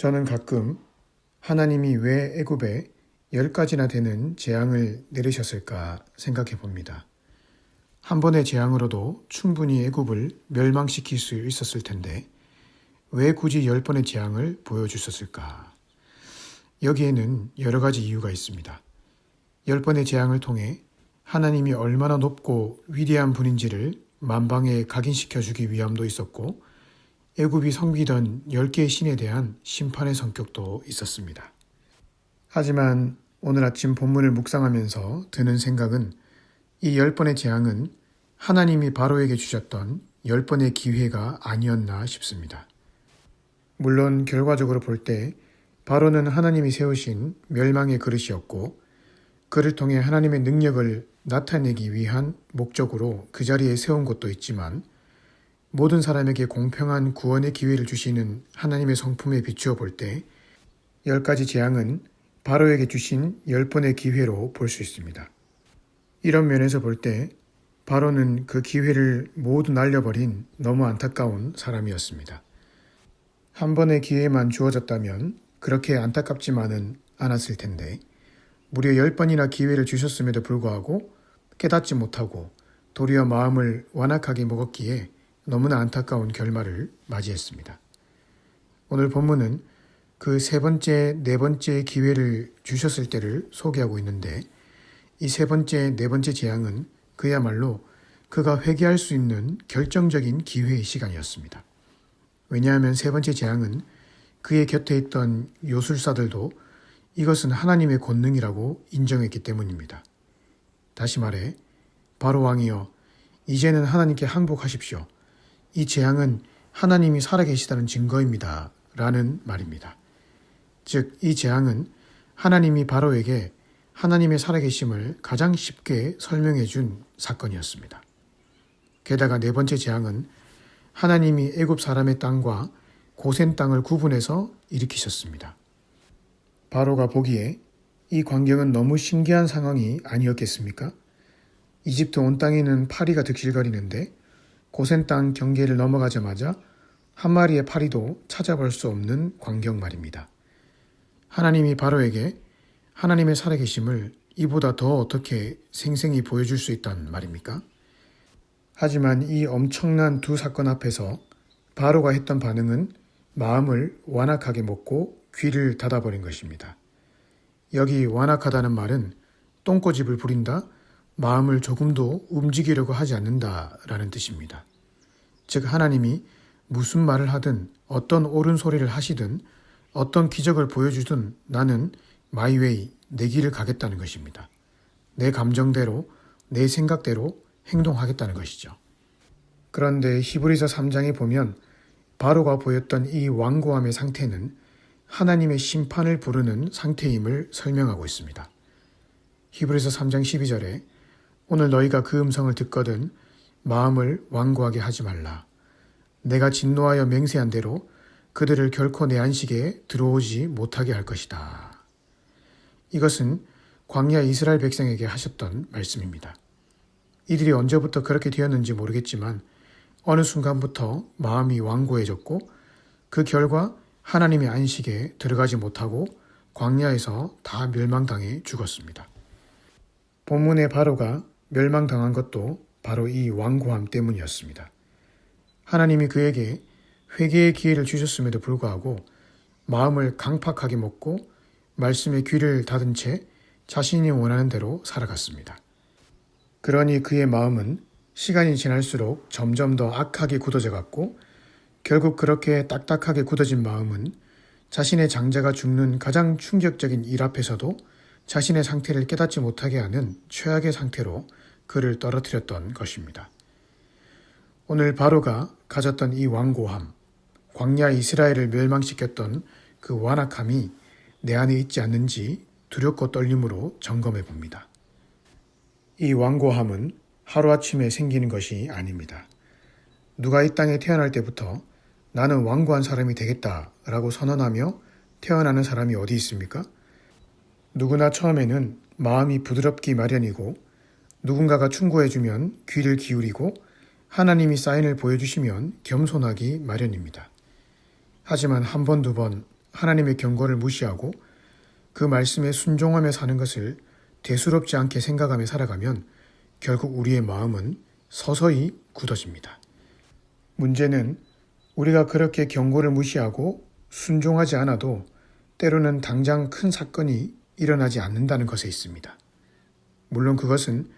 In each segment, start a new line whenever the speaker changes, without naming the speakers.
저는 가끔 하나님이 왜 애굽에 열 가지나 되는 재앙을 내리셨을까 생각해 봅니다. 한 번의 재앙으로도 충분히 애굽을 멸망시킬 수 있었을 텐데 왜 굳이 열 번의 재앙을 보여주셨을까? 여기에는 여러 가지 이유가 있습니다. 열 번의 재앙을 통해 하나님이 얼마나 높고 위대한 분인지를 만방에 각인시켜 주기 위함도 있었고 애굽이 섬기던 열 개의 신에 대한 심판의 성격도 있었습니다. 하지만 오늘 아침 본문을 묵상하면서 드는 생각은 이열 번의 재앙은 하나님이 바로에게 주셨던 열 번의 기회가 아니었나 싶습니다. 물론 결과적으로 볼 때 바로는 하나님이 세우신 멸망의 그릇이었고 그를 통해 하나님의 능력을 나타내기 위한 목적으로 그 자리에 세운 것도 있지만 모든 사람에게 공평한 구원의 기회를 주시는 하나님의 성품에 비추어 볼 때 열 가지 재앙은 바로에게 주신 열 번의 기회로 볼 수 있습니다. 이런 면에서 볼 때 바로는 그 기회를 모두 날려버린 너무 안타까운 사람이었습니다. 한 번의 기회만 주어졌다면 그렇게 안타깝지만은 않았을 텐데 무려 열 번이나 기회를 주셨음에도 불구하고 깨닫지 못하고 도리어 마음을 완악하게 먹었기에 너무나 안타까운 결말을 맞이했습니다. 오늘 본문은 그 세 번째, 네 번째 기회를 주셨을 때를 소개하고 있는데 이 세 번째, 네 번째 재앙은 그야말로 그가 회개할 수 있는 결정적인 기회의 시간이었습니다. 왜냐하면 세 번째 재앙은 그의 곁에 있던 요술사들도 이것은 하나님의 권능이라고 인정했기 때문입니다. 다시 말해, 바로 왕이여, 이제는 하나님께 항복하십시오. 이 재앙은 하나님이 살아계시다는 증거입니다. 라는 말입니다. 즉, 이 재앙은 하나님이 바로에게 하나님의 살아계심을 가장 쉽게 설명해 준 사건이었습니다. 게다가 네 번째 재앙은 하나님이 애굽 사람의 땅과 고센 땅을 구분해서 일으키셨습니다. 바로가 보기에 이 광경은 너무 신기한 상황이 아니었겠습니까? 이집트 온 땅에는 파리가 득실거리는데 고센 땅 경계를 넘어가자마자 한 마리의 파리도 찾아볼 수 없는 광경 말입니다. 하나님이 바로에게 하나님의 살아계심을 이보다 더 어떻게 생생히 보여줄 수 있단 말입니까? 하지만 이 엄청난 두 사건 앞에서 바로가 했던 반응은 마음을 완악하게 먹고 귀를 닫아버린 것입니다. 여기 완악하다는 말은 똥꼬집을 부린다, 마음을 조금도 움직이려고 하지 않는다라는 뜻입니다. 즉, 하나님이 무슨 말을 하든 어떤 옳은 소리를 하시든 어떤 기적을 보여주든 나는 마이웨이, 내 길을 가겠다는 것입니다. 내 감정대로, 내 생각대로 행동하겠다는 것이죠. 그런데 히브리서 3장에 보면 바로가 보였던 이 완고함의 상태는 하나님의 심판을 부르는 상태임을 설명하고 있습니다. 히브리서 3장 12절에 오늘 너희가 그 음성을 듣거든 마음을 완고하게 하지 말라. 내가 진노하여 맹세한 대로 그들을 결코 내 안식에 들어오지 못하게 할 것이다. 이것은 광야 이스라엘 백성에게 하셨던 말씀입니다. 이들이 언제부터 그렇게 되었는지 모르겠지만 어느 순간부터 마음이 완고해졌고 그 결과 하나님의 안식에 들어가지 못하고 광야에서 다 멸망당해 죽었습니다. 본문의 바로가 멸망당한 것도 바로 이 완고함 때문이었습니다. 하나님이 그에게 회개의 기회를 주셨음에도 불구하고 마음을 강팍하게 먹고 말씀의 귀를 닫은 채 자신이 원하는 대로 살아갔습니다. 그러니 그의 마음은 시간이 지날수록 점점 더 악하게 굳어져 갔고 결국 그렇게 딱딱하게 굳어진 마음은 자신의 장자가 죽는 가장 충격적인 일 앞에서도 자신의 상태를 깨닫지 못하게 하는 최악의 상태로 그를 떨어뜨렸던 것입니다. 오늘 바로가 가졌던 이 완고함, 광야 이스라엘을 멸망시켰던 그 완악함이 내 안에 있지 않는지 두렵고 떨림으로 점검해 봅니다. 이 완고함은 하루아침에 생기는 것이 아닙니다. 누가 이 땅에 태어날 때부터 나는 완고한 사람이 되겠다 라고 선언하며 태어나는 사람이 어디 있습니까? 누구나 처음에는 마음이 부드럽기 마련이고 누군가가 충고해주면 귀를 기울이고 하나님이 사인을 보여주시면 겸손하기 마련입니다. 하지만 한 번, 두 번, 하나님의 경고를 무시하고 그 말씀에 순종하며 사는 것을 대수롭지 않게 생각하며 살아가면 결국 우리의 마음은 서서히 굳어집니다. 문제는 우리가 그렇게 경고를 무시하고 순종하지 않아도 때로는 당장 큰 사건이 일어나지 않는다는 것에 있습니다. 물론 그것은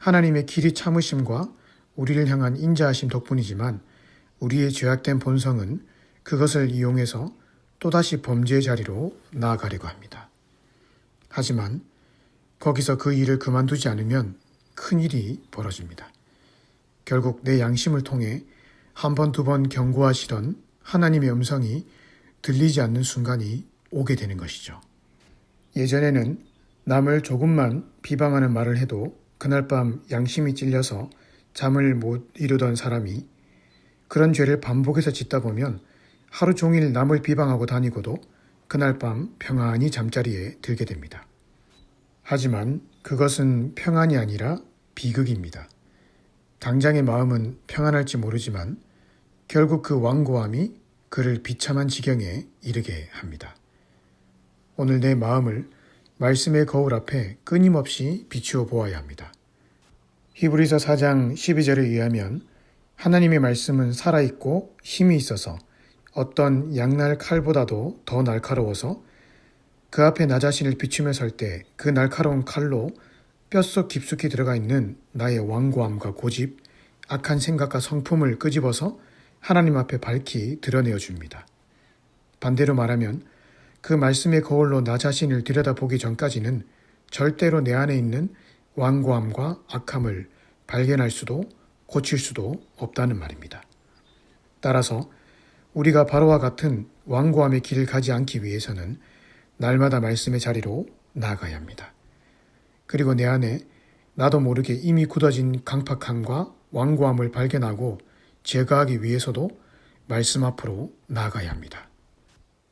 하나님의 길이 참으심과 우리를 향한 인자하심 덕분이지만 우리의 죄악된 본성은 그것을 이용해서 또다시 범죄의 자리로 나아가려고 합니다. 하지만 거기서 그 일을 그만두지 않으면 큰 일이 벌어집니다. 결국 내 양심을 통해 한 번, 두 번 경고하시던 하나님의 음성이 들리지 않는 순간이 오게 되는 것이죠. 예전에는 남을 조금만 비방하는 말을 해도 그날 밤 양심이 찔려서 잠을 못 이루던 사람이 그런 죄를 반복해서 짓다 보면 하루 종일 남을 비방하고 다니고도 그날 밤 평안히 잠자리에 들게 됩니다. 하지만 그것은 평안이 아니라 비극입니다. 당장의 마음은 평안할지 모르지만 결국 그 완고함이 그를 비참한 지경에 이르게 합니다. 오늘 내 마음을 말씀의 거울 앞에 끊임없이 비추어 보아야 합니다. 히브리서 4장 12절에 의하면 하나님의 말씀은 살아있고 힘이 있어서 어떤 양날 칼보다도 더 날카로워서 그 앞에 나 자신을 비추며 설 때 그 날카로운 칼로 뼛속 깊숙이 들어가 있는 나의 완고함과 고집, 악한 생각과 성품을 끄집어서 하나님 앞에 밝히 드러내어 줍니다. 반대로 말하면 그 말씀의 거울로 나 자신을 들여다보기 전까지는 절대로 내 안에 있는 완고함과 악함을 발견할 수도 고칠 수도 없다는 말입니다. 따라서 우리가 바로와 같은 완고함의 길을 가지 않기 위해서는 날마다 말씀의 자리로 나아가야 합니다. 그리고 내 안에 나도 모르게 이미 굳어진 강팍함과 완고함을 발견하고 제거하기 위해서도 말씀 앞으로 나아가야 합니다.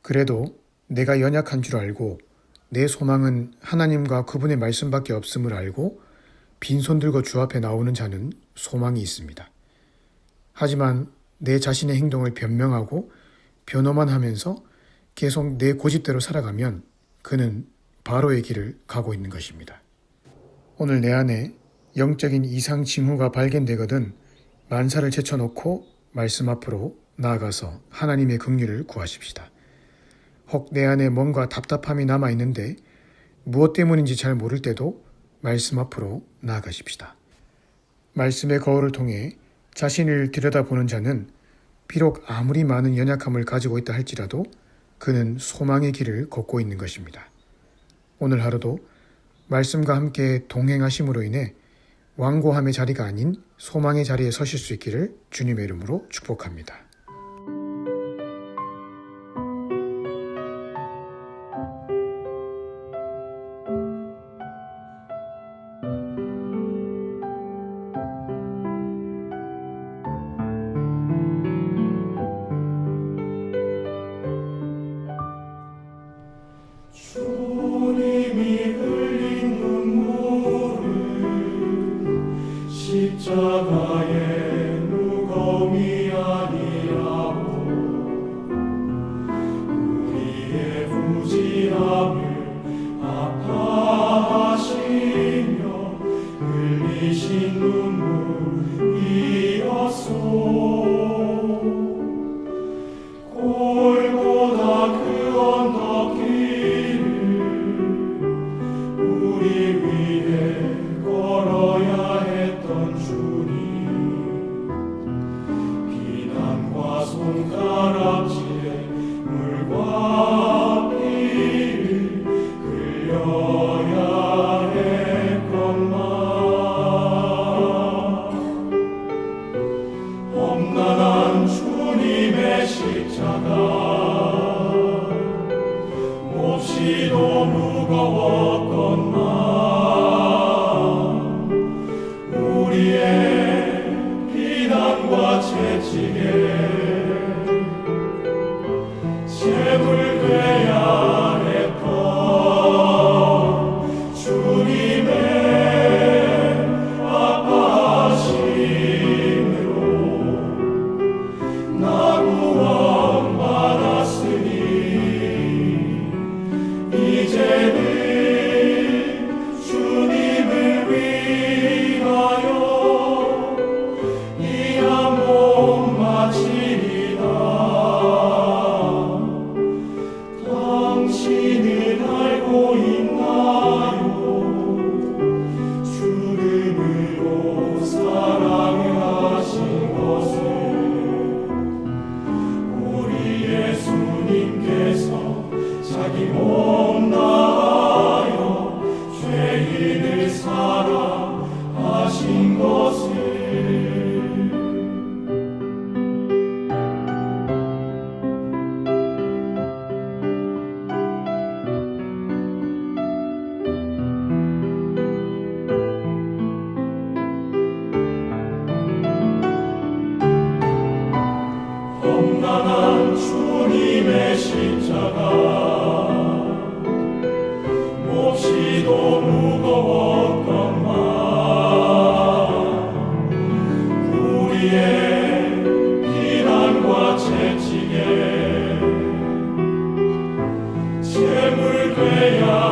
그래도 내가 연약한 줄 알고 내 소망은 하나님과 그분의 말씀밖에 없음을 알고 빈손 들고 주 앞에 나오는 자는 소망이 있습니다. 하지만 내 자신의 행동을 변명하고 변호만 하면서 계속 내 고집대로 살아가면 그는 바로의 길을 가고 있는 것입니다. 오늘 내 안에 영적인 이상 징후가 발견되거든 만사를 제쳐놓고 말씀 앞으로 나아가서 하나님의 긍휼을 구하십시다. 혹 내 안에 뭔가 답답함이 남아 있는데 무엇 때문인지 잘 모를 때도 말씀 앞으로 나아가십시다. 말씀의 거울을 통해 자신을 들여다보는 자는 비록 아무리 많은 연약함을 가지고 있다 할지라도 그는 소망의 길을 걷고 있는 것입니다. 오늘 하루도 말씀과 함께 동행하심으로 인해 완고함의 자리가 아닌 소망의 자리에 서실 수 있기를 주님의 이름으로 축복합니다. Krishna. 비난과 죄책에 예물 되야